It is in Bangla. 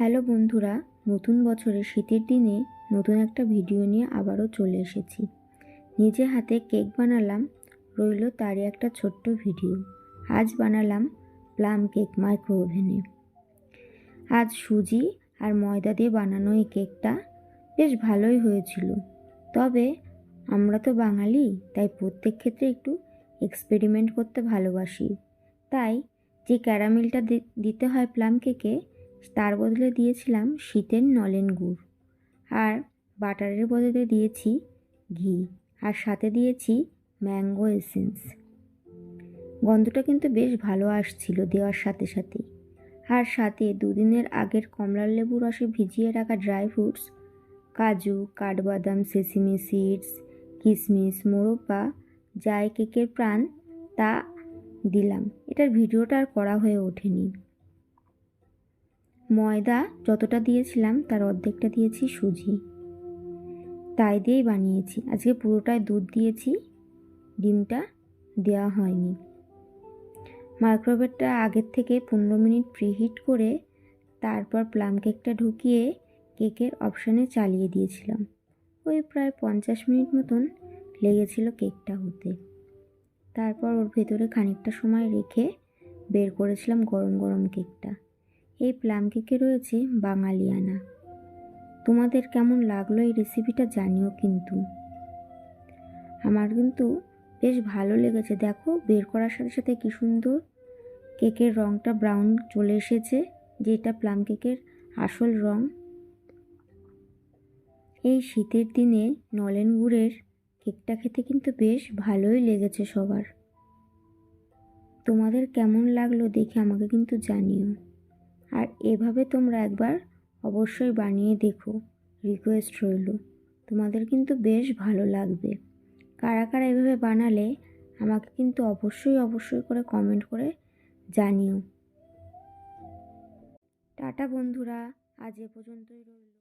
হ্যালো বন্ধুরা, নতুন বছরে শীতের দিনে নতুন একটা ভিডিও নিয়ে আবারও চলে এসেছি। নিজে হাতে কেক বানালাম, রইল তারই একটা ছোট্ট ভিডিও। আজ বানালাম প্লাম কেক মাইক্রো ওভেনে আজ সুজি আর ময়দা দিয়ে বানানো এই কেকটা বেশ ভালোই হয়েছিল। তবে আমরা তো বাঙালি, তাই প্রত্যেক ক্ষেত্রে একটু এক্সপেরিমেন্ট করতে ভালোবাসি। তাই যে ক্যারামেলটা দিতে হয় প্লাম কেকে তার বদলে দিয়েছিলাম শীতের নলেন গুড়। আর বাটারের বদলে দিয়েছি ঘি। আর সাথে দিয়েছি ম্যাঙ্গো এসেন্স। গন্ধটা কিন্তু বেশ ভালো আসছিল দেওয়ার সাথে সাথেই। আর সাথে দুদিনের আগের কমলার লেবু রসে ভিজিয়ে রাখা ড্রাই ফ্রুটস, কাজু, কাঠবাদাম, সেসিমি সিডস কিশমিশ মোরব্বা যাই কেকের প্রাণ তা দিলাম। এটার ভিডিওটা আর করা হয়ে ওঠেনি। ময়দা যতটা দিয়েছিলাম, তার অর্ধেকটা দিয়েছি সুজি। তাই দিয়েই বানিয়েছি। আজকে পুরোটাই দুধ দিয়েছি, ডিমটা দেওয়া হয়নি। মাইক্রোওয়েভটা আগের থেকে পনেরো মিনিট প্রিহিট করে তারপর প্লাম কেকটা ঢুকিয়ে কেকের অপশানে চালিয়ে দিয়েছিলাম। ওই প্রায় পঞ্চাশ মিনিট মতন লেগেছিল কেকটা হতে। তারপর ওর ভেতরে খানিকটা সময় রেখে বের করেছিলাম গরম গরম কেকটা। এই প্লাম কেকে রয়েছে বাঙালিয়ানা। তোমাদের কেমন লাগল এই রেসিপিটা জানিও কিন্তু। আমার কিন্তু বেশ ভালো লেগেছে। দেখো, বের করার সাথে সাথে কী সুন্দর কেকের রঙটা ব্রাউন চলে এসেছে, যেটা প্লাম কেকের আসল রং। এই শীতের দিনে নলেন গুড়ের কেকটা খেতে কিন্তু বেশ ভালোই লেগেছে সবার। তোমাদের কেমন লাগল দেখে আমাকে কিন্তু জানিও। আর এভাবে তোমরা একবার অবশ্যই বানিয়ে দেখো। রিকোয়েস্ট রইল। তোমাদের কিন্তু বেশ ভালো লাগবে। কারা কারা এভাবে বানালে আমাকে কিন্তু অবশ্যই অবশ্যই করে কমেন্ট করে জানিও। টাটা বন্ধুরা, আজ এ পর্যন্তই রইল।